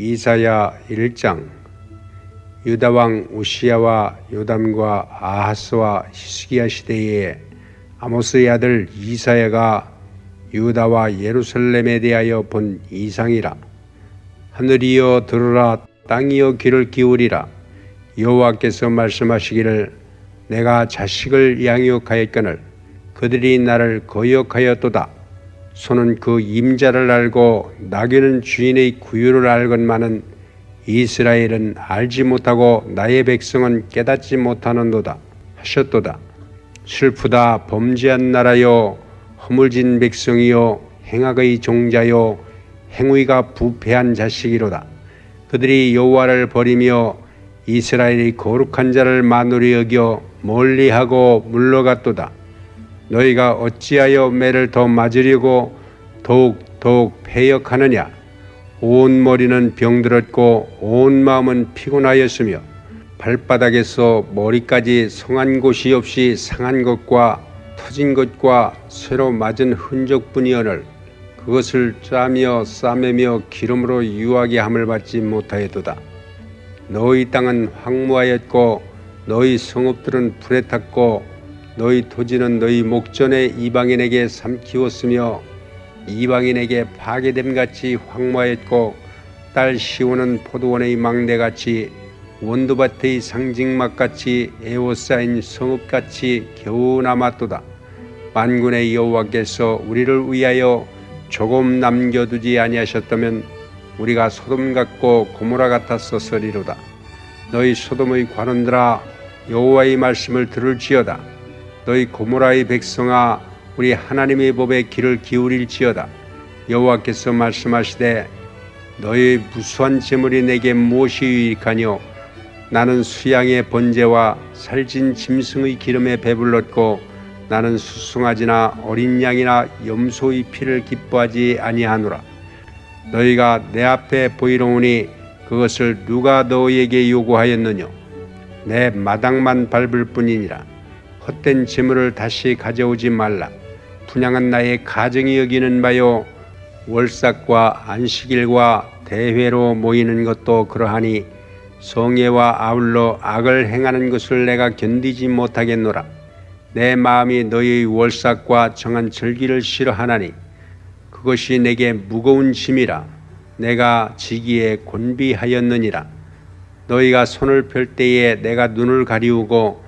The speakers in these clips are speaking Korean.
이사야 1장 유다 왕 우시야와 요담과 아하스와 히스기야 시대에 아모스의 아들 이사야가 유다와 예루살렘에 대하여 본 이상이라. 하늘이여 들으라 땅이여 귀를 기울이라. 여호와께서 말씀하시기를 내가 자식을 양육하였거늘 그들이 나를 거역하였도다 소는 그 임자를 알고 나귀는 주인의 구유를 알건만은 이스라엘은 알지 못하고 나의 백성은 깨닫지 못하는도다 하셨도다. 슬프다 범죄한 나라요. 허물진 백성이요. 행악의 종자요. 행위가 부패한 자식이로다. 그들이 여호와를 버리며 이스라엘의 거룩한 자를 마누리 여겨 멀리하고 물러갔도다 너희가 어찌하여 매를 더 맞으려고 더욱 더욱 패역하느냐 온 머리는 병들었고 온 마음은 피곤하였으며 발바닥에서 머리까지 성한 곳이 없이 상한 것과 터진 것과 새로 맞은 흔적뿐이어늘 그것을 짜며 싸매며 기름으로 유하게 함을 받지 못하였도다. 너희 땅은 황무하였고 너희 성읍들은 불에 탔고 너희 토지는 너희 목전의 이방인에게 삼키웠으며 이방인에게 파괴됨 같이 황무하였고 딸 시온은 포도원의 망대같이 원두밭의 상징막같이 에워싸인 성읍같이 겨우 남았도다. 만군의 여호와께서 우리를 위하여 조금 남겨두지 아니하셨다면 우리가 소돔 같고 고모라 같았었으리로다. 너희 소돔의 관원들아 여호와의 말씀을 들을지어다. 너희 고모라의 백성아 우리 하나님의 법에 귀를 기울일지어다. 여호와께서 말씀하시되 너희 무수한 재물이 내게 무엇이 유익하뇨? 나는 수양의 번제와 살진 짐승의 기름에 배불렀고 나는 수송아지나 어린 양이나 염소의 피를 기뻐하지 아니하노라. 너희가 내 앞에 보이러오니 그것을 누가 너희에게 요구하였느뇨? 내 마당만 밟을 뿐이니라 헛된 재물을 다시 가져오지 말라 분양한 나의 가정이 여기는 바요 월삭과 안식일과 대회로 모이는 것도 그러하니 성예와 아울러 악을 행하는 것을 내가 견디지 못하겠노라. 내 마음이 너희의 월삭과 정한 절기를 싫어하나니 그것이 내게 무거운 짐이라 내가 지기에 곤비하였느니라. 너희가 손을 펼 때에 내가 눈을 가리우고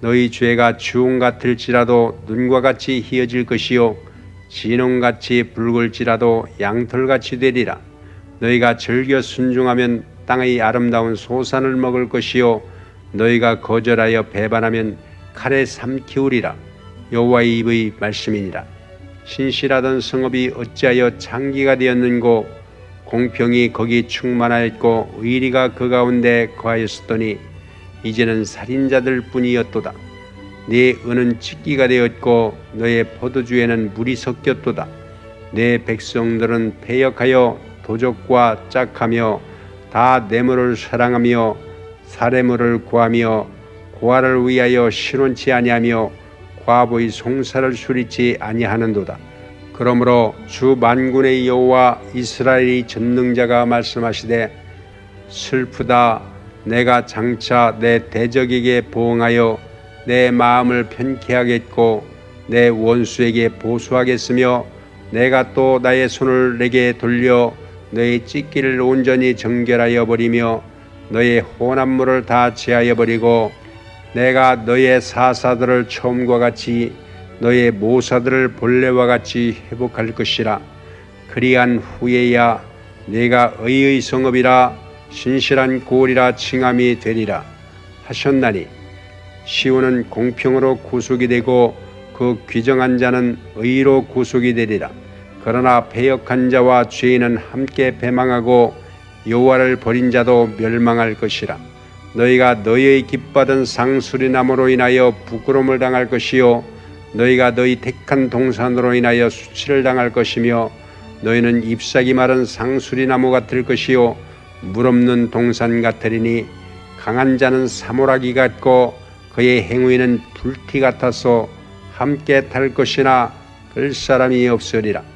너희 죄가 주홍 같을지라도 눈과 같이 희어질 것이요 진홍같이 붉을지라도 양털같이 되리라. 너희가 즐겨 순종하면 땅의 아름다운 소산을 먹을 것이요 너희가 거절하여 배반하면 칼에 삼키우리라. 여호와의 입의 말씀이니라. 신실하던 성읍이 어찌하여 창기가 되었는고 공평이 거기 충만하였고 의리가 그 가운데 거하였었더니 이제는 살인자들 뿐이었도다. 네 은은 찢기가 되었고 너의 포도주에는 물이 섞였도다. 내 백성들은 패역하여 도적과 짝하며 다 뇌물을 사랑하며 사례물을 구하며 고아를 위하여 신원치 아니하며 과부의 송사를 수리치 아니하는도다. 그러므로 주 만군의 여호와 이스라엘의 전능자가 말씀하시되 슬프다 내가 장차 내 대적에게 보응하여 내 마음을 편케 하겠고 내 원수에게 보수하겠으며 내가 또 나의 손을 내게 돌려 너의 찢기를 온전히 정결하여 버리며 너의 혼합물을 다 제하여 버리고 내가 너의 사사들을 처음과 같이 너의 모사들을 본래와 같이 회복할 것이라. 그리한 후에야 내가 의의 성읍이라 신실한 고리라 칭함이 되리라 하셨나니 시온은 공평으로 구속이 되고 그 귀정한 자는 의로 구속이 되리라. 그러나 배역한 자와 죄인은 함께 배망하고 여호와를 버린 자도 멸망할 것이라. 너희가 너희의 기뻐하던 상수리 나무로 인하여 부끄러움을 당할 것이요 너희가 너희 택한 동산으로 인하여 수치를 당할 것이며 너희는 잎사귀 마른 상수리 나무 같을 것이요 물 없는 동산 같으리니 강한 자는 사모라기 같고 그의 행위는 불티 같아서 함께 탈 것이나 글 사람이 없으리라